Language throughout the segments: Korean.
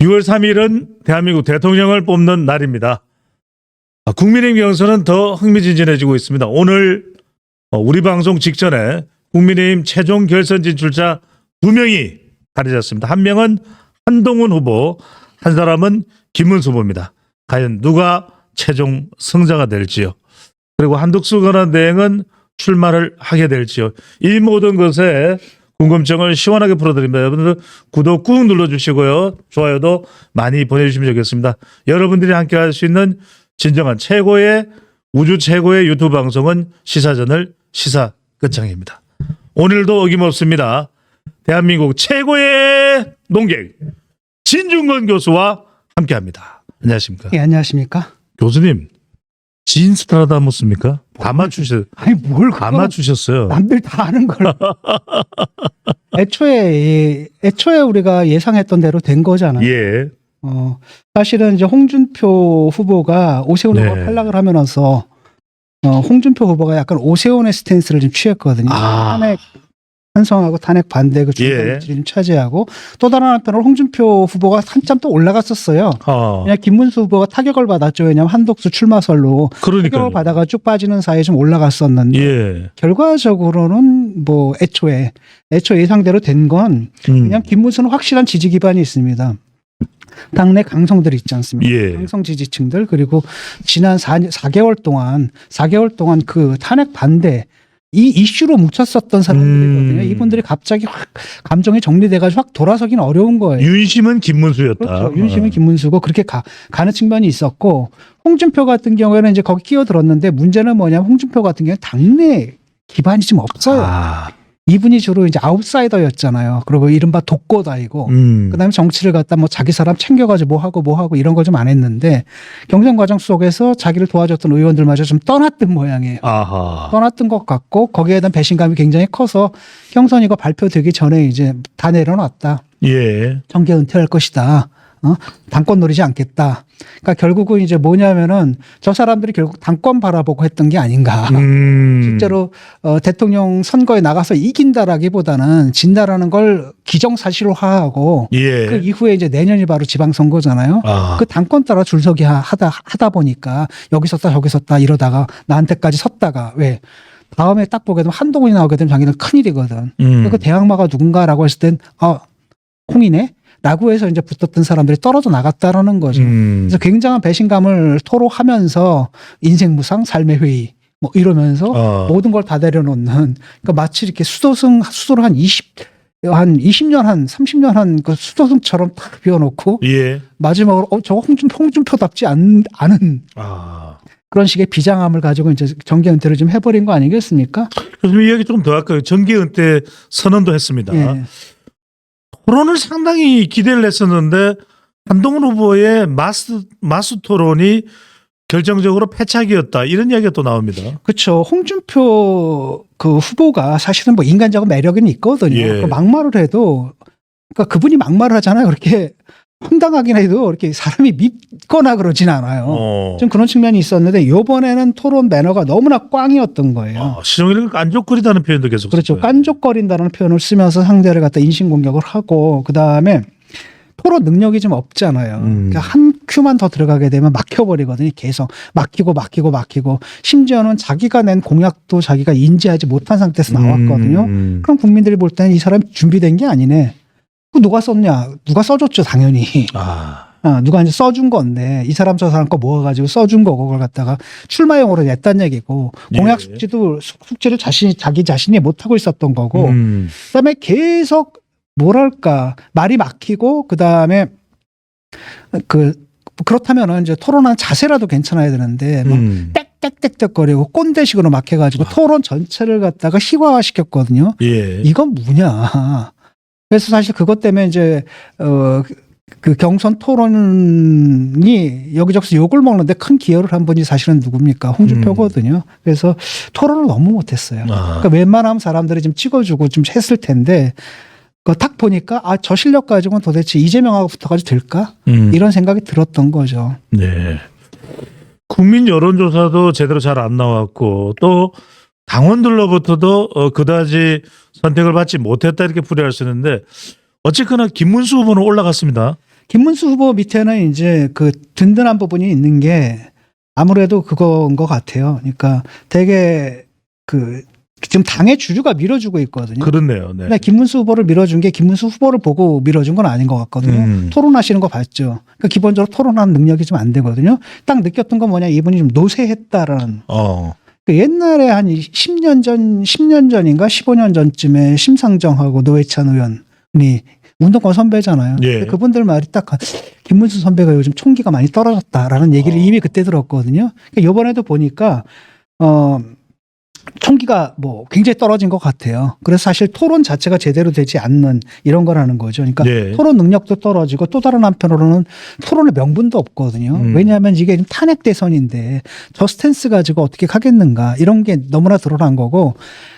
6월 3일은 대한민국 대통령을 뽑는 날입니다. 아, 국민의힘 경선은 더 흥미진진해지고 있습니다. 오늘 어, 우리 방송 직전에 국민의힘 최종 결선 진출자 두 명이 가려졌습니다. 한 명은 한동훈 후보, 한 사람은 김문수 후보입니다. 과연 누가 최종 승자가 될지요. 그리고 한덕수 권한 대행은 출마를 하게 될지요. 이 모든 것에 궁금증을 시원하게 풀어드립니다. 여러분들 구독 꾹 눌러주시고요. 좋아요도 많이 보내주시면 좋겠습니다. 여러분들이 함께 할 수 있는 진정한 최고의 우주 최고의 유튜브 방송은 시사전을 시사 끝장입니다. 오늘도 어김없습니다. 대한민국 최고의 농객 진중권 교수와 함께합니다. 안녕하십니까? 예, 안녕하십니까? 교수님 진스타라다못습니까? 다 맞추셨, 아니 뭘 다 그거 맞추셨어요. 남들 다 아는 걸. 애초에 이- 애초에 우리가 예상했던 대로 된 거잖아요. 예, 어, 사실은 이제 홍준표 후보가 오세훈 네. 후보가 탈락을 하면서 어, 홍준표 후보가 약간 오세훈의 스탠스를 좀 취했거든요. 아. 탄핵 찬성하고 탄핵 반대 그 중간 예. 위치를 좀 차지하고 또 다른 한편으로 홍준표 후보가 한참 또 올라갔었어요. 어, 그냥 김문수 후보가 타격을 받았죠. 왜냐하면 한독수 출마설로 그러니까요. 타격을 받아가 쭉 빠지는 사이에 좀 올라갔었는데 예, 결과적으로는 뭐 애초에 애초 예상대로 된건 음, 그냥 김문수는 확실한 지지 기반이 있습니다. 당내 강성들 있지 않습니까? 예, 강성 지지층들 그리고 지난 4, 4개월 동안 4개월 동안 그 탄핵 반대 이 이슈로 묻혔었던 사람들이거든요. 음. 이분들이 갑자기 확 감정이 정리돼가지고 확 돌아서긴 어려운 거예요. 윤심은 김문수였다. 그렇죠. 윤심은 어. 김문수고 그렇게 가, 가는 측면이 있었고 홍준표 같은 경우에는 이제 거기 끼어들었는데 문제는 뭐냐면 홍준표 같은 경우는 당내 기반이 좀 없어요. 아, 이분이 주로 이제 아웃사이더였잖아요. 그리고 이른바 독고다이고 음, 그다음에 정치를 갖다 뭐 자기 사람 챙겨가지고 뭐 하고 뭐 하고 이런 걸 좀 안 했는데 경선 과정 속에서 자기를 도와줬던 의원들마저 좀 떠났던 모양이에요. 아하, 떠났던 것 같고 거기에 대한 배신감이 굉장히 커서 경선 이거 발표되기 전에 이제 다 내려놨다. 예, 정계 은퇴할 것이다. 어? 당권 노리지 않겠다. 그러니까 결국은 이제 뭐냐면은 저 사람들이 결국 당권 바라보고 했던 게 아닌가. 음, 실제로 어, 대통령 선거에 나가서 이긴다라기보다는 진다라는 걸 기정사실화하고 예, 그 이후에 이제 내년이 바로 지방선거잖아요. 아, 그 당권 따라 줄 서기 하- 하다 하다 보니까 여기 섰다 저기 섰다 이러다가 나한테까지 섰다가 왜 다음에 딱 보게 되면 한동훈이 나오게 되면 자기는 큰일이거든. 음, 그 대항마가 누군가라고 했을 땐 아, 홍이네? 라고 해서 이제 붙었던 사람들이 떨어져 나갔다라는 거죠. 음, 그래서 굉장한 배신감을 토로하면서 인생 무상, 삶의 회의 뭐 이러면서 어, 모든 걸 다 내려놓는 그러니까 마치 이렇게 수도승 수도를 한 20, 한 20년 한 30년 한 그 수도승처럼 탁 비워놓고 예, 마지막으로 어 저거 홍준 홍준표답지 않, 않은 아, 그런 식의 비장함을 가지고 이제 정계 은퇴를 좀 해버린 거 아니겠습니까? 교수님 이야기 조금 더 할까요? 정기 은퇴 선언도 했습니다. 예. 토론을 상당히 기대를 했었는데 한동훈 후보의 마스 마스 토론이 결정적으로 패착이었다 이런 이야기가 또 나옵니다. 그렇죠. 홍준표 그 후보가 사실은 뭐 인간적인 매력은 있거든요. 예. 그 막말을 해도 그러니까 그분이 막말을 하잖아요. 그렇게 황당하긴 해도 이렇게 사람이 밉거나 그러진 않아요. 어. 좀 그런 측면이 있었는데 요번에는 토론 매너가 너무나 꽝이었던 거예요. 아, 시종일관 깐족거리다는 표현도 계속 그렇죠. 썼어요. 깐족거린다는 표현을 쓰면서 상대를 갖다 인신 공격을 하고 그다음에 토론 능력이 좀 없잖아요. 음. 그러니까 한 큐만 더 들어가게 되면 막혀버리거든요. 계속 막히고 막히고 막히고 심지어는 자기가 낸 공약도 자기가 인지하지 못한 상태에서 나왔거든요. 음, 그럼 국민들이 볼 때는 이 사람 준비된 게 아니네. 그 누가 썼냐? 누가 써줬죠, 당연히. 아, 아, 누가 이제 써준 건데 이 사람 저 사람 거 모아가지고 써준 거고 그걸 갖다가 출마용으로 냈단 얘기고 공약 예. 숙지도 숙- 숙지를 자신이 자기 자신이 못 하고 있었던 거고 음, 그다음에 계속 뭐랄까 말이 막히고 그다음에 그 그렇다면은 이제 토론한 자세라도 괜찮아야 되는데 막 음, 땡땡땡땡거리고 꼰대식으로 막 해가지고 토론 전체를 갖다가 희화화 시켰거든요. 예, 이건 뭐냐. 그래서 사실 그것 때문에 이제 어. 그 경선 토론이 여기저기서 욕을 먹는데 큰 기여를 한 분이 사실은 누굽니까? 홍준표거든요. 그래서 토론을 너무 못했어요. 아, 그러니까 웬만하면 사람들이 좀 찍어주고 좀 했을 텐데 그딱 보니까 아 저 실력 가지고는 도대체 이재명하고 붙어가지고 될까 음, 이런 생각이 들었던 거죠. 네. 국민 여론조사도 제대로 잘 안 나왔고 또 당원들로부터도 어, 그다지 선택을 받지 못했다 이렇게 풀이할 수 있는데 어쨌거나 김문수 후보는 올라갔습니다. 김문수 후보 밑에는 이제 그 든든한 부분이 있는 게 아무래도 그건 것 같아요. 그러니까 되게 그 지금 당의 주류가 밀어주고 있거든요. 그렇네요. 네. 근데 김문수 후보를 밀어준 게 김문수 후보를 보고 밀어준 건 아닌 것 같거든요. 음. 토론하시는 거 봤죠. 그러니까 기본적으로 토론하는 능력이 좀 안 되거든요. 딱 느꼈던 건 뭐냐 이분이 좀 노쇠했다라는. 어. 그 옛날에 한 10년 전, 10년 전인가 15년 전쯤에 심상정하고 노회찬 의원이 운동권 선배잖아요. 예. 근데 그분들 말이 딱 김문수 선배가 요즘 총기가 많이 떨어졌다라는 얘기를 어. 이미 그때 들었거든요. 그러니까 이번에도 보니까 어 총기가 뭐 굉장히 떨어진 것 같아요. 그래서 사실 토론 자체가 제대로 되지 않는 이런 거라는 거죠. 그러니까 예. 토론 능력도 떨어지고 또 다른 한편으로는 토론의 명분도 없거든요. 음. 왜냐하면 이게 탄핵 대선인데 저 스탠스 가지고 어떻게 하겠는가 이런 게 너무나 드러난 거고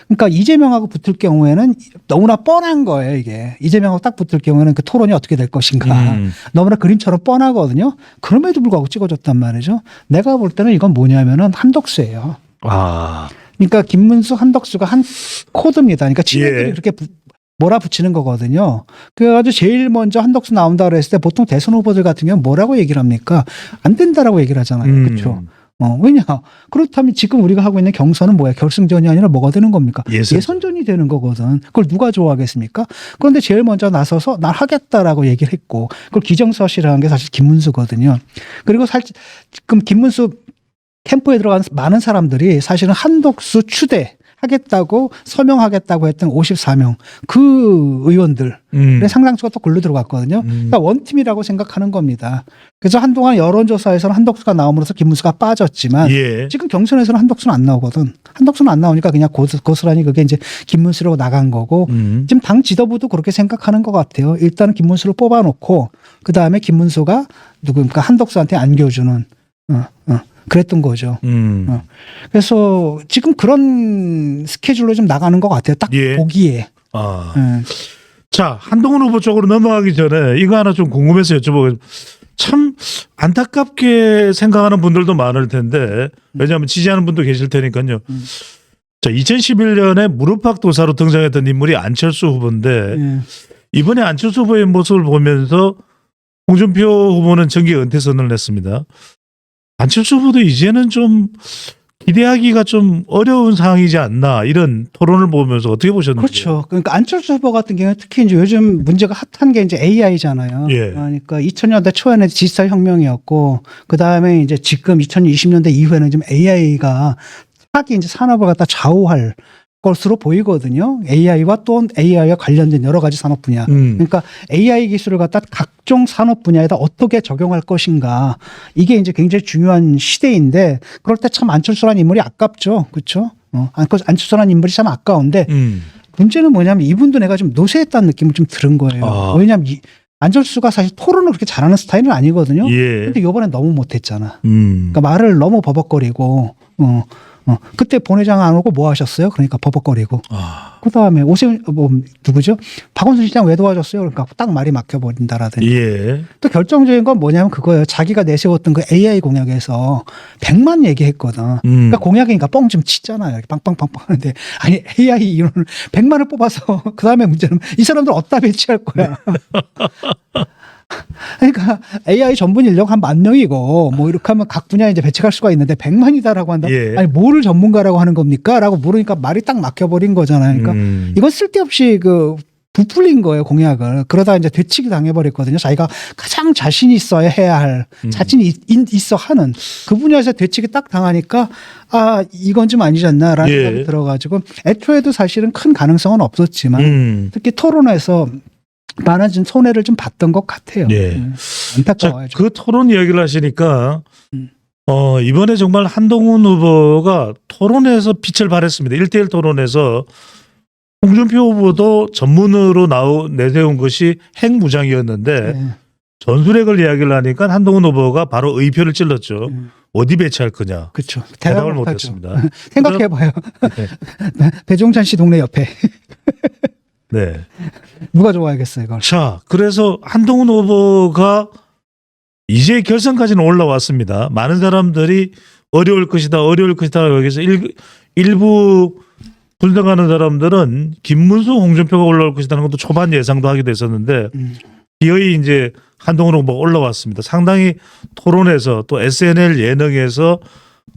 그러니까 이재명하고 붙을 경우에는 너무나 뻔한 거예요 이게 이재명하고 딱 붙을 경우에는 그 토론이 어떻게 될 것인가 음. 너무나 그림처럼 뻔하거든요. 그럼에도 불구하고 찍어줬단 말이죠. 내가 볼 때는 이건 뭐냐면은 한덕수예요. 아. 그러니까 김문수 한덕수가 한 코드입니다. 그러니까 지네들이 예. 그렇게 부- 몰아붙이는 거거든요. 그래가지고 제일 먼저 한덕수 나온다 그랬을 때 보통 대선 후보들 같은 경우는 뭐라고 얘기를 합니까? 안 된다라고 얘기를 하잖아요. 음. 그렇죠. 어, 왜냐? 그렇다면 지금 우리가 하고 있는 경선은 뭐야? 결승전이 아니라 뭐가 되는 겁니까? 예선 전. 이 되는 거거든. 그걸 누가 좋아하겠습니까? 그런데 제일 먼저 나서서 날 하겠다라고 얘기를 했고, 그걸 기정사실화한 게 사실 김문수거든요. 그리고 살 지금 김문수 캠프에 들어간 많은 사람들이 사실은 한독수 추대 하겠다고 서명하겠다고 했던 54명 그 의원들 음. 의 상당수가 또 글로 들어갔거든요. 음. 그러니까 원팀이라고 생각하는 겁니다. 그래서 한동안 여론조사에서는 한덕수가 나옴으로써 김문수가 빠졌지만 예. 지금 경선에서는 한덕수는 안 나오거든. 한덕수는 안 나오니까 그냥 고스, 고스란히 그게 이제 김문수로 나간 거고 음. 지금 당 지도부도 그렇게 생각하는 것 같아요. 일단은 김문수를 뽑아놓고 그 다음에 김문수가 누구니까 한덕수한테 안겨주는 어, 어, 그랬던 거죠. 음. 어. 그래서 지금 그런 스케줄로 좀 나가는 것 같아요. 딱 예. 보기에. 아. 예. 자, 한동훈 후보 쪽으로 넘어가기 전에 이거 하나 좀 궁금해서 여쭤보고 참 안타깝게 생각하는 분들도 많을 텐데 왜냐하면 지지하는 분도 계실 테니까요. 음. 자, 2011년에 무릎팍 도사로 등장했던 인물이 안철수 후보인데 예. 이번에 안철수 후보의 모습을 보면서 홍준표 후보는 정기 은퇴 선언을 했습니다. 안철수 후보도 이제는 좀 기대하기가 좀 어려운 상황이지 않나 이런 토론을 보면서 어떻게 보셨는지. 그렇죠. 그러니까 안철수 후보 같은 경우에 특히 이제 요즘 문제가 핫한 게 이제 AI잖아요. 예. 그러니까 2000년대 초에는 디지털 혁명이었고 그 다음에 이제 지금 2020년대 이후에는 지금 AI가 차기 이제 산업을 갖다 좌우할 것으로 보이거든요. AI와 또 AI와 관련된 여러 가지 산업 분야. 음. 그러니까 AI 기술을 갖다 각종 산업 분야에다 어떻게 적용할 것인가 이게 이제 굉장히 중요한 시대인데 그럴 때 참 안철수라는 인물이 아깝죠, 그렇죠? 어, 안- 안철수라는 인물이 참 아까운데 음. 문제는 뭐냐면 이분도 내가 좀 노쇠했다는 느낌을 좀 들은 거예요. 아. 왜냐하면 이, 안철수가 사실 토론을 그렇게 잘하는 스타일은 아니거든요. 예. 근데 이번에 너무 못했잖아. 음. 그러니까 말을 너무 버벅거리고 어, 어. 그때 본회장 안 오고 뭐 하셨어요? 그러니까 버벅거리고 아. 그 다음에 오세훈 뭐 누구죠? 박원순 시장 왜 도와줬어요? 그러니까 딱 말이 막혀버린다라든지 예. 또 결정적인 건 뭐냐면 그거예요. 자기가 내세웠던 그 AI 공약에서 100만 얘기했거든. 음. 그러니까 공약이니까 뻥 좀 치잖아요. 이렇게 빵빵빵빵 하는데 아니 AI 이론을 100만을 뽑아서 그 다음에 문제는 이 사람들 어디다 배치할 거야. 그러니까 AI 전문 인력 한 만 명이고 뭐 이렇게 하면 각 분야에 이제 배치할 수가 있는데 100만이다라고 한다. 예. 아니 뭐를 전문가라고 하는 겁니까? 라고 물으니까 말이 딱 막혀버린 거잖아요. 그러니까 음. 이건 쓸데없이 그 부풀린 거예요 공약을 그러다 이제 되치기 당해버렸거든요 자기가 가장 자신 있어야 해야 할 음. 자신이 있- 있어 하는 그 분야에서 되치기 딱 당하니까 아 이건 좀 아니지 않나라는 예. 생각이 들어가지고 애초에도 사실은 큰 가능성은 없었지만 음. 특히 토론에서 많은 좀 손해를 좀 봤던 것 같아요. 예. 음, 자, 안타까워요. 좀. 그 토론 이야기를 하시니까 음. 어, 이번에 정말 한동훈 후보가 토론에서 빛을 발했습니다. 1대1 토론에서 홍준표 후보도 전문으로 나오 내세운 것이 핵무장이었는데 예. 전술핵을 이야기를 하니까 한동훈 후보가 바로 의표를 찔렀죠. 음, 어디 배치할 거냐. 그렇죠. 대답을. 못했습니다. 생각해봐요. 네. 배종찬 씨 동네 옆에 네. 누가 좋아하겠어요 이걸. 자, 그래서 한동훈 후보가 이제 결선까지는 올라왔습니다. 많은 사람들이 어려울 것이다, 어려울 것이다. 여기서 일, 일부 분석하는 사람들은 김문수, 홍준표가 올라올 것이라는 것도 초반 예상도 하게 됐었는데 음. 기어이 이제 한동훈 후보 올라왔습니다. 상당히 토론에서 또 SNL 예능에서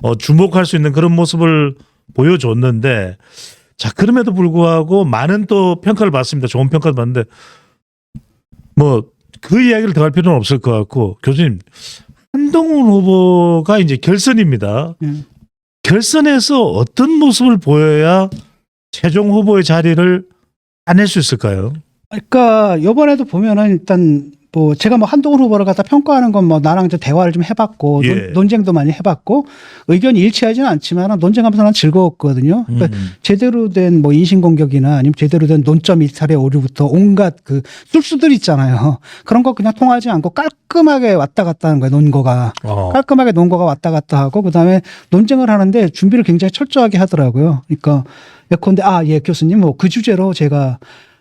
어, 주목할 수 있는 그런 모습을 보여줬는데 자 그럼에도 불구하고 많은 또 평가를 받습니다. 좋은 평가를 받는데 뭐 그 이야기를 더 할 필요는 없을 것 같고 교수님 한동훈 후보가 이제 결선입니다. 음. 결선에서 어떤 모습을 보여야 최종 후보의 자리를 따낼 수 있을까요? 그러니까 요번에도 보면은 일단 뭐 제가 뭐 한동훈 후보를 갖다 평가하는 건 뭐 나랑 좀 대화를 좀 해봤고 예. 논, 논쟁도 많이 해봤고 의견이 일치하지는 않지만 논쟁하면서 난 즐거웠거든요. 그러니까 음. 제대로 된 뭐 인신공격이나 아니면 제대로 된 논점 이탈의 오류부터 온갖 그 술수들 있잖아요. 그런 거 그냥 통하지 않고 깔끔하게 왔다 갔다 하는 거예요. 논거가. 어. 깔끔하게 논거가 왔다 갔다 하고 그 다음에 논쟁을 하는데 준비를 굉장히 철저하게 하더라고요. 그러니까 예컨대 아 예 교수님 뭐 그 주제로 제가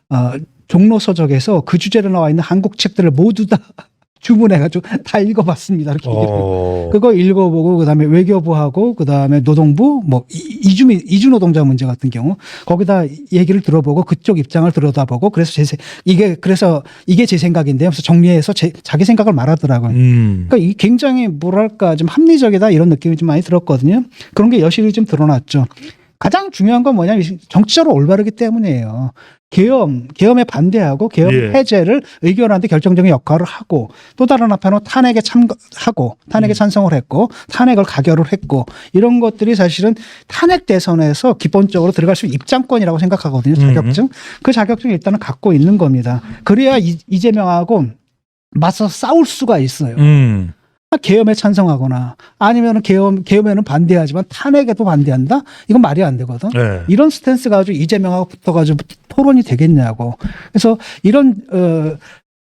어, 종로 서적에서 그 주제로 나와 있는 한국 책들을 모두 다 주문해가지고 다 읽어봤습니다. 이렇게. 어. 그거 읽어보고 그다음에 외교부하고 그다음에 노동부 뭐 이- 이주 이주 노동자 문제 같은 경우 거기다 얘기를 들어보고 그쪽 입장을 들여다보고 그래서 제 세- 이게 그래서 이게 제 생각인데 하면서 정리해서 제, 자기 생각을 말하더라고요. 음. 그러니까 이 굉장히 뭐랄까 좀 합리적이다 이런 느낌이 좀 많이 들었거든요. 그런 게 여실히 좀 드러났죠. 가장 중요한 건 뭐냐면 정치적으로 올바르기 때문이에요. 계엄, 계엄에 반대하고 계엄 예. 해제를 의결하는데 결정적인 역할을 하고 또 다른 한편으로 탄핵에 참가하고 탄핵에 찬성을 했고 탄핵을 가결을 했고 이런 것들이 사실은 탄핵 대선에서 기본적으로 들어갈 수 있는 입장권이라고 생각하거든요. 자격증. 그 자격증을 일단은 갖고 있는 겁니다. 그래야 이- 이재명하고 맞서 싸울 수가 있어요. 음. 계엄에 찬성하거나 아니면 계엄 계엄에는 반대하지만 탄핵에도 반대한다. 이건 말이 안 되거든. 네. 이런 스탠스 가지고 이재명하고 붙어가지고 토론이 되겠냐고. 그래서 이런 어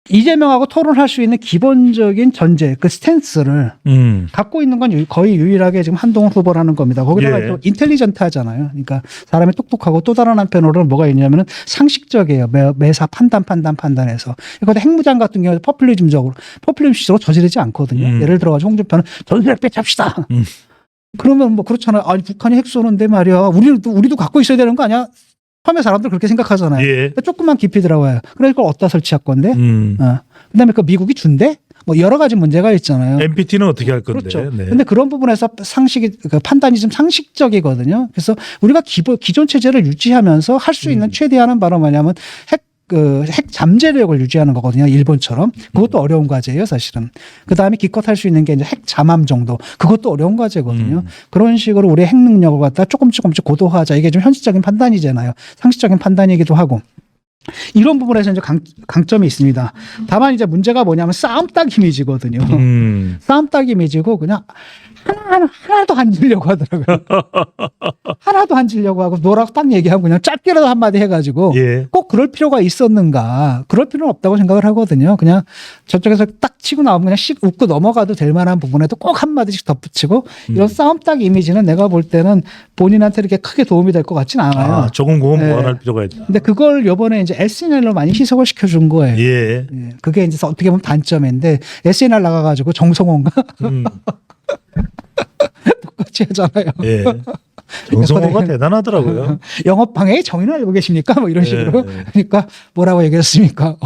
이재명하고 토론할 수 있는 기본적인 전제, 그 스탠스를 음. 갖고 있는 건 유- 거의 유일하게 지금 한동훈 후보라는 겁니다. 거기다가 예. 또 인텔리전트 하잖아요. 그러니까 사람이 똑똑하고 또 다른 한편으로는 뭐가 있냐면은 상식적이에요. 매, 매사 판단, 판단, 판단해서. 그런데 핵무장 같은 경우에 포퓰리즘적으로, 포퓰리즘식으로 저지르지 않거든요. 음. 예를 들어가지고 홍준표는 전술핵 빼잡시다. 음. 그러면 뭐 그렇잖아요. 아니, 북한이 핵 쏘는데 말이야. 우리도, 우리도 갖고 있어야 되는 거 아니야? 처음에 사람들 그렇게 생각하잖아요. 예. 조금만 깊이 들어가요. 그래서 그걸 어디다 설치할 건데? 음. 어. 그 다음에 그 미국이 준대? 뭐 여러 가지 문제가 있잖아요. MPT는 어떻게 할 건데? 그렇죠. 네. 근데 그런 부분에서 상식이 그 판단이 좀 상식적이거든요. 그래서 우리가 기본 기존 체제를 유지하면서 할 수 있는 음. 최대한은 바로 뭐냐면 핵 그 핵 잠재력을 유지하는 거거든요. 일본처럼 그것도 음. 어려운 과제예요, 사실은. 그 다음에 기껏 할 수 있는 게 이제 핵 잠함 정도. 그것도 어려운 과제거든요. 음. 그런 식으로 우리의 핵 능력을 갖다 조금 조금씩 고도화하자. 이게 좀 현실적인 판단이잖아요. 상식적인 판단이기도 하고. 이런 부분에서 이제 강, 강점이 있습니다. 다만 이제 문제가 뭐냐면 싸움 딱 이미지거든요. 음. 싸움 딱 이미지고 그냥 하나, 하나 도 안 지려고 하더라고요. 하나도 안 지려고 하고 노라고 딱 얘기하고 그냥 짧게라도 한마디 해가지고 예. 꼭 그럴 필요가 있었는가. 그럴 필요는 없다고 생각을 하거든요. 그냥 저쪽에서 딱 치고 나오면 그냥 씩 웃고 넘어가도 될 만한 부분에도 꼭 한마디씩 덧붙이고 이런 음. 싸움 딱 이미지는 내가 볼 때는 본인한테 이렇게 크게 도움이 될 것 같진 않아요. 아, 조금 그건 네. 보완할 필요가 있다. 근데 그걸 요번에 이제 SNL로 많이 희석을 시켜준 거예요. 예. 예, 그게 이제 어떻게 보면 단점인데 SNL 나가가지고 정성호인가 음. 똑같이 하잖아요. 예. 정성호가 대단하더라고요. 영업 방해의 정의는 알고 계십니까? 뭐 이런 예, 식으로. 예. 그러니까 뭐라고 얘기했습니까?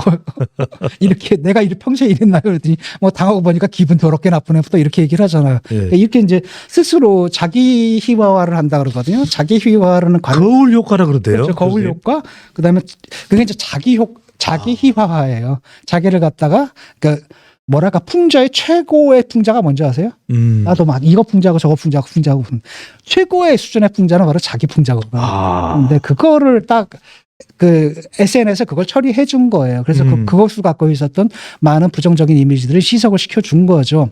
이렇게 내가 평소에 이랬나요? 그랬더니 뭐 당하고 보니까 기분 더럽게 나쁘네. 부터 이렇게 얘기를 하잖아요. 예. 이렇게 이제 스스로 자기 희화화를 한다 그러거든요. 자기 희화화는 관 거울 효과라 그러대요. 그렇죠. 거울 교수님. 효과. 그다음에 그게 이제 자기 효 자기 희화화예요. 자기를 갖다가 그 뭐랄까 풍자의 최고의 풍자가 뭔지 아세요? 음. 나도 막 이거 풍자고 저거 풍자고 풍자고 풍- 최고의 수준의 풍자는 바로 자기 풍자거든요. 아. 근데 그거를 딱 그 SNS에 그걸 처리해 준 거예요. 그래서 음. 그, 그것을 갖고 있었던 많은 부정적인 이미지들을 시석을 시켜 준 거죠.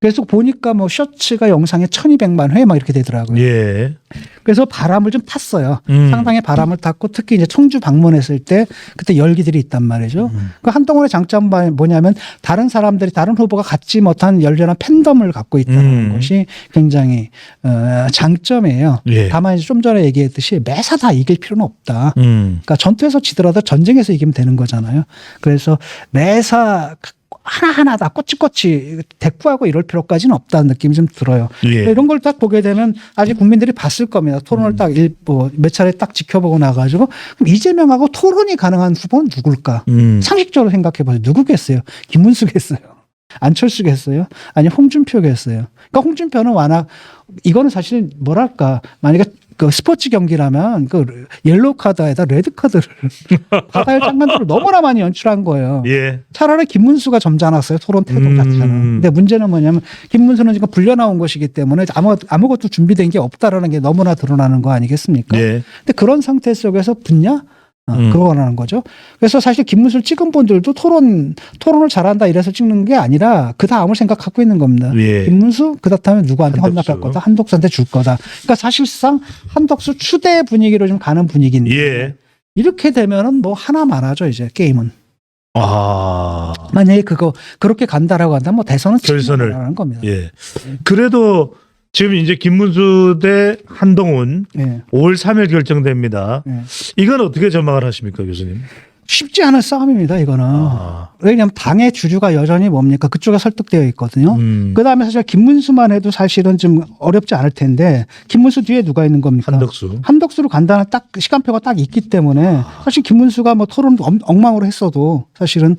그래서 보니까 뭐 셔츠가 영상에 1200만 회 막 이렇게 되더라고요. 예. 그래서 바람을 좀 탔어요. 음. 상당히 바람을 탔고 특히 이제 청주 방문했을 때 그때 열기들이 있단 말이죠. 음. 그 한동훈의 장점은 뭐냐면 다른 사람들이 다른 후보가 갖지 못한 열렬한 팬덤을 갖고 있다는 음. 것이 굉장히 어, 장점이에요. 예. 다만 이제 좀 전에 얘기했듯이 매사 다 이길 필요는 없다. 음. 그러니까 전투에서 지더라도 전쟁에서 이기면 되는 거잖아요. 그래서 매사 하나하나 다 꼬치꼬치 대꾸하고 이럴 필요까지는 없다는 느낌이 좀 들어요. 예. 이런 걸 딱 보게 되면 아직 국민들이 봤을 겁니다. 음. 토론을 딱 일, 뭐, 몇 차례 딱 지켜보고 나가지고 그럼 이재명하고 토론이 가능한 후보는 누굴까? 음. 상식적으로 생각해 보세요. 누구겠어요? 김문수겠어요? 안철수겠어요? 아니 홍준표겠어요? 그러니까 홍준표는 워낙 이거는 사실 뭐랄까 만약에 그 스포츠 경기라면 그 옐로우 카드에다 레드 카드를 받아야 할 장면들을 너무나 많이 연출한 거예요. 예. 차라리 김문수가 점잖았어요 토론 태도 음. 자체는. 근데 문제는 뭐냐면 김문수는 지금 불려 나온 것이기 때문에 아무 아무것도 준비된 게 없다라는 게 너무나 드러나는 거 아니겠습니까? 예. 근데 그런 상태 속에서 붙냐? 어, 음. 그러라는 거죠. 그래서 사실 김문수를 찍은 분들도 토론 토론을 잘한다 이래서 찍는 게 아니라 그 다음을 생각하고 있는 겁니다. 예. 김문수 그렇다면 누구한테 한덕수. 헌납할 거다, 한독수한테 줄 거다. 그러니까 사실상 한덕수 추대 분위기로 좀 가는 분위기인데 예. 이렇게 되면은 뭐 하나 말하죠 이제 게임은. 아. 만약에 그거 그렇게 간다라고 한다면 뭐 대선은 결선을. 하는 겁니다. 예. 그래도 지금 이제 김문수 대 한동훈 예. 5월 3일 결정됩니다. 예. 이건 어떻게 전망을 하십니까, 교수님? 쉽지 않은 싸움입니다 이거는. 아. 왜냐하면 당의 주류가 여전히 뭡니까 그쪽에 설득되어 있거든요. 음. 그 다음에 사실 김문수만 해도 사실은 좀 어렵지 않을 텐데 김문수 뒤에 누가 있는 겁니까? 한덕수. 한덕수로 간다는 딱 시간표가 딱 있기 때문에 사실 김문수가 뭐 토론 엄- 엉망으로 했어도 사실은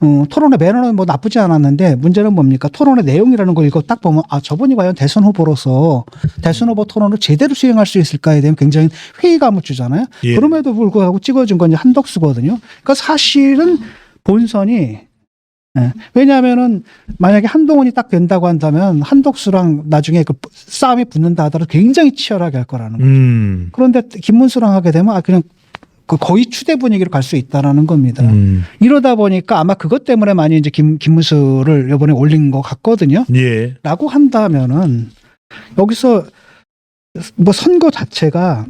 어, 토론의 매너는 뭐 나쁘지 않았는데 문제는 뭡니까 토론의 내용이라는 걸 이거 딱 보면 아 저분이 과연 대선 후보로서 대선 후보 토론을 제대로 수행할 수 있을까에 대한 굉장히 회의감을 주잖아요. 예. 그럼에도 불구하고 찍어준 건 한덕수거든요. 그러니까 사실은 본선이 예. 왜냐하면은 만약에 한동훈이 딱 된다고 한다면 한덕수랑 나중에 그 싸움이 붙는다 하더라도 굉장히 치열하게 할 거라는 거예요. 음. 그런데 김문수랑 하게 되면 아 그냥 그 거의 추대 분위기로 갈 수 있다라는 겁니다. 음. 이러다 보니까 아마 그것 때문에 많이 이제 김 김문수를 이번에 올린 것 같거든요. 예. 라고 한다면은 여기서 뭐 선거 자체가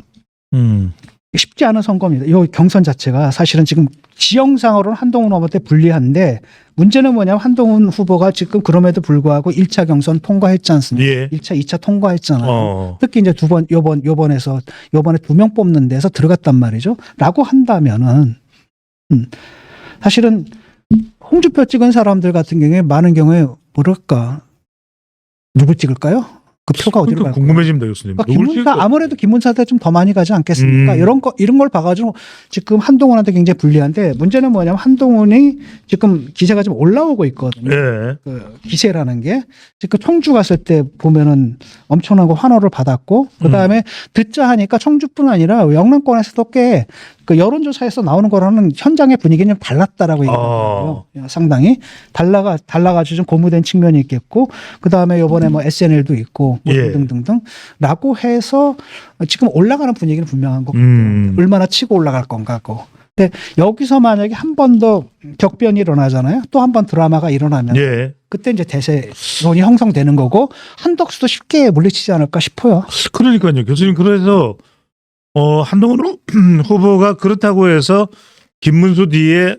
음. 쉽지 않은 선거입니다. 이 경선 자체가 사실은 지금 지형상으로는 한동훈 후보한테 불리한데 문제는 뭐냐면 한동훈 후보가 지금 그럼에도 불구하고 1차 경선 통과했지 않습니까? 예. 1차, 2차 통과했잖아요. 어. 특히 이제 두 번, 요번, 요번에서, 요번에 두 명 뽑는 데서 들어갔단 말이죠. 라고 한다면은, 음, 사실은 홍주표 찍은 사람들 같은 경우에 많은 경우에 뭐랄까, 누구 찍을까요? 그 표가 어디로 그러니까? 궁금해집니다, 교수님. 그러니까 누굴 김문사? 아무래도 김문사한테 좀 더 많이 가지 않겠습니까? 음. 이런 거 이런 걸 봐가지고 지금 한동훈한테 굉장히 불리한데 문제는 뭐냐면 한동훈이 지금 기세가 좀 올라오고 있거든요. 예. 그 기세라는 게 지금 청주 갔을 때 보면은 엄청난 거 환호를 받았고 그 음. 다음에 듣자 하니까 청주뿐 아니라 영남권에서도 꽤 그 여론조사에서 나오는 거랑은 현장의 분위기는 좀 달랐다라고 어. 얘기하거든요. 상당히 달라가 달라가지고 좀 고무된 측면이 있겠고 그 다음에 요번에 뭐 SNL도 있고 뭐 예. 등등등라고 해서 지금 올라가는 분위기는 분명한 것 같아요. 음. 얼마나 치고 올라갈 건가고. 근데 여기서 만약에 한 번 더 격변이 일어나잖아요. 또 한 번 드라마가 일어나면 예. 그때 이제 대세론이 형성되는 거고 한덕수도 쉽게 물리치지 않을까 싶어요. 그러니까요. 교수님 그래서 어 한동훈 후보가 그렇다고 해서 김문수 뒤에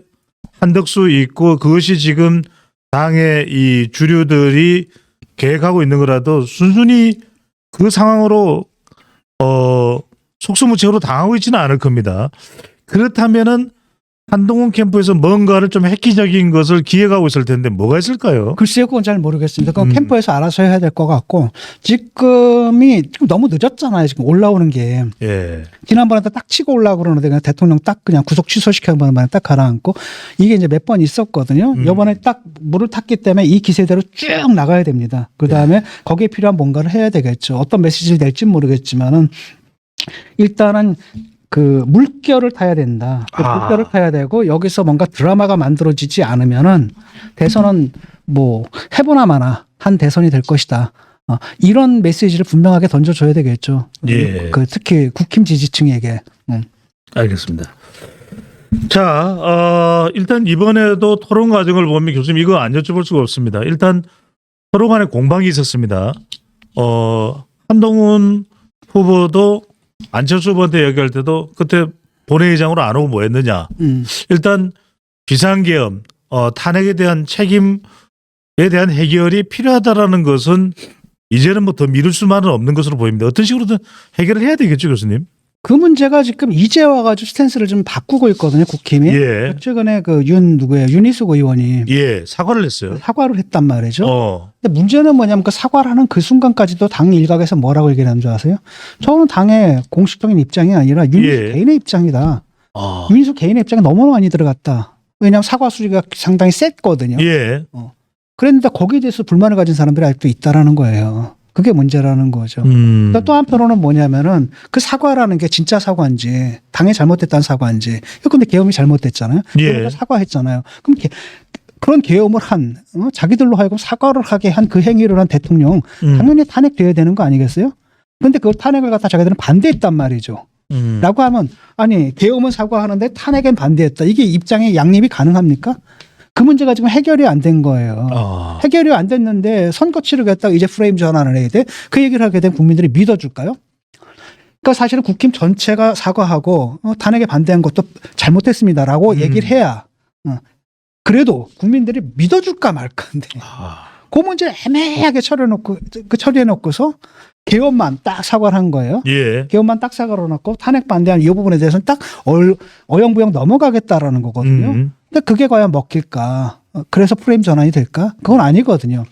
한덕수 있고 그것이 지금 당의 이 주류들이 계획하고 있는 거라도 순순히 그 상황으로 어 속수무책으로 당하고 있지는 않을 겁니다. 그렇다면은 한동훈 캠프에서 뭔가를 좀 획기적인 것을 기획하고 있을 텐데 뭐가 있을까요? 글쎄요, 그건 잘 모르겠습니다. 그건 음. 캠프에서 알아서 해야 될 것 같고 지금이 지금 너무 늦었잖아요. 지금 올라오는 게 예. 지난번에 딱 치고 올라오고 그러는데 그냥 대통령 딱 그냥 구속 취소시켜만 딱 가라앉고 이게 이제 몇 번 있었거든요. 음. 이번에 딱 물을 탔기 때문에 이 기세대로 쭉 나가야 됩니다. 그 다음에 거기에 필요한 뭔가를 해야 되겠죠. 어떤 메시지를 낼지 모르겠지만은 일단은 그 물결을 타야 된다. 그 아. 물결을 타야 되고 여기서 뭔가 드라마가 만들어지지 않으면은 대선은 뭐 해보나 마나 한 대선이 될 것이다. 어, 이런 메시지를 분명하게 던져줘야 되겠죠. 예. 그 특히 국힘 지지층에게. 음. 알겠습니다. 자, 어, 일단 이번에도 토론 과정을 보면 교수님 이거 안 여쭤볼 수가 없습니다. 일단 서로 간에 공방이 있었습니다. 어, 한동훈 후보도 안철수 후보한테 얘기할 때도 그때 본회의장으로 안 오고 뭐 했느냐. 음. 일단 비상계엄, 어, 탄핵에 대한 책임에 대한 해결이 필요하다라는 것은 이제는 뭐 더 미룰 수만은 없는 것으로 보입니다. 어떤 식으로든 해결을 해야 되겠죠, 교수님? 그 문제가 지금 이제 와가지고 스탠스를 좀 바꾸고 있거든요. 국힘이. 예. 최근에 그 윤 누구예요? 윤희숙 의원이 예, 사과를 했어요. 사과를 했단 말이죠. 어. 근데 문제는 뭐냐면 그 사과를 하는 그 순간까지도 당 일각에서 뭐라고 얘기하는 줄 아세요? 저는 당의 공식적인 입장이 아니라 윤희숙 예. 개인의 입장이다. 아. 윤희숙 개인의 입장이 너무 많이 들어갔다. 왜냐하면 사과 수위가 상당히 셌거든요. 예. 그랬는데 거기에 대해서 불만을 가진 사람들이 아직도 있다라는 거예요. 그게 문제라는 거죠. 음. 그러니까 또 한편으로는 뭐냐면은 그 사과라는 게 진짜 사과인지 당에 잘못됐다는 사과인지 근데 계엄이 잘못됐잖아요. 예. 사과했잖아요. 그럼 게- 그런 계엄을 한 어? 자기들로 하여금 사과를 하게 한 그 행위를 한 대통령 음. 당연히 탄핵돼야 되는 거 아니겠어요? 근데 그걸 탄핵을 갖다 자기들은 반대했단 말이죠. 음. 라고 하면 아니 계엄은 사과하는데 탄핵엔 반대했다. 이게 입장의 양립이 가능합니까? 그 문제가 지금 해결이 안 된 거예요. 아. 해결이 안 됐는데 선거 치르겠다고 이제 프레임 전환을 해야 돼. 그 얘기를 하게 된 국민들이 믿어줄까요? 그러니까 사실은 국힘 전체가 사과하고 어, 탄핵에 반대한 것도 잘못했습니다라고 음. 얘기를 해야 어, 그래도 국민들이 믿어줄까 말까인데 아. 그 문제를 애매하게 처리해놓고 그 처리해놓고서 개헌만 딱 사과를 한 거예요. 예. 개헌만 딱 사과를 놓고 탄핵 반대한 이 부분에 대해서는 딱 얼- 어영부영 넘어가겠다라는 거거든요. 음. 근데 그게 과연 먹힐까? 어, 그래서 프레임 전환이 될까? 그건 아니거든요.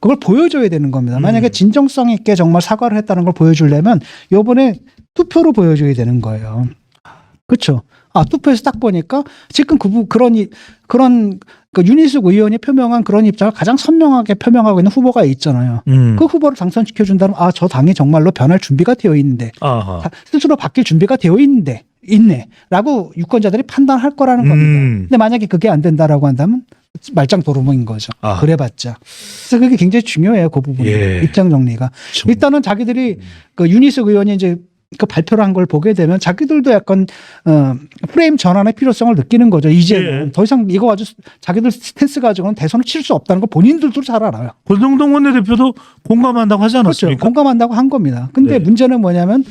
그걸 보여줘야 되는 겁니다. 만약에 음. 진정성 있게 정말 사과를 했다는 걸 보여주려면 요번에 투표로 보여줘야 되는 거예요. 그렇죠. 아 투표에서 딱 보니까 지금 그 부- 그런 이 그런 그 윤희숙 의원이 표명한 그런 입장을 가장 선명하게 표명하고 있는 후보가 있잖아요. 음. 그 후보를 당선시켜 준다면 아 저 당이 정말로 변할 준비가 되어 있는데. 다- 스스로 바뀔 준비가 되어 있는데 있네라고 유권자들이 판단할 거라는 겁니다. 음. 근데 만약에 그게 안 된다라고 한다면 말짱 도루묵인 거죠. 아. 그래봤자. 그래서 그게 굉장히 중요해요. 그 부분 예. 입장 정리가. 좀- 일단은 자기들이 그 유니스 의원이 이제 그 발표를 한 걸 보게 되면 자기들도 약간 어 프레임 전환의 필요성을 느끼는 거죠. 이제는 예. 더 이상 이거 가지고 자기들 스탠스 가지고는 대선을 칠 수 없다는 걸 본인들도 잘 알아요. 권성동 원내대표도 공감한다고 하지 그렇죠. 않았습니까? 공감한다고 한 겁니다. 근데 네. 문제는 뭐냐면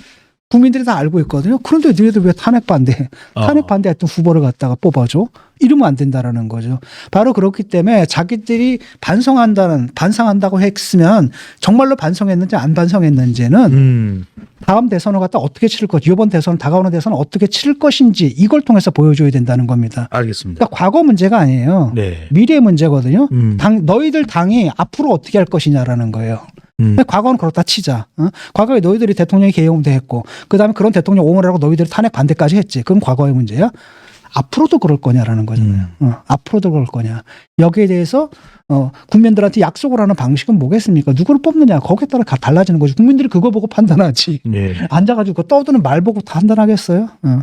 국민들이 다 알고 있거든요. 그런데 너희들 왜 탄핵 반대, 아. 탄핵 반대했던 후보를 갖다가 뽑아줘? 이러면 안 된다라는 거죠. 바로 그렇기 때문에 자기들이 반성한다는, 반성한다고 했으면 정말로 반성했는지 안 반성했는지는 음. 다음 대선을 갖다 어떻게 치를 것, 이번 대선, 다가오는 대선을 어떻게 치를 것인지 이걸 통해서 보여줘야 된다는 겁니다. 알겠습니다. 그러니까 과거 문제가 아니에요. 네. 미래 문제거든요. 음. 당, 너희들 당이 앞으로 어떻게 할 것이냐라는 거예요. 음. 과거는 그렇다 치자. 어? 과거에 너희들이 대통령이 개혁도 했고, 그 다음에 그런 대통령 옹호하고 너희들이 탄핵 반대까지 했지. 그건 과거의 문제야. 앞으로도 그럴 거냐라는 거잖아요. 음. 어, 앞으로도 그럴 거냐. 여기에 대해서 어, 국민들한테 약속을 하는 방식은 뭐겠습니까? 누구를 뽑느냐. 거기에 따라 가- 달라지는 거죠. 국민들이 그거 보고 판단하지. 예. 앉아가지고 그 떠드는 말 보고 다 판단하겠어요? 어.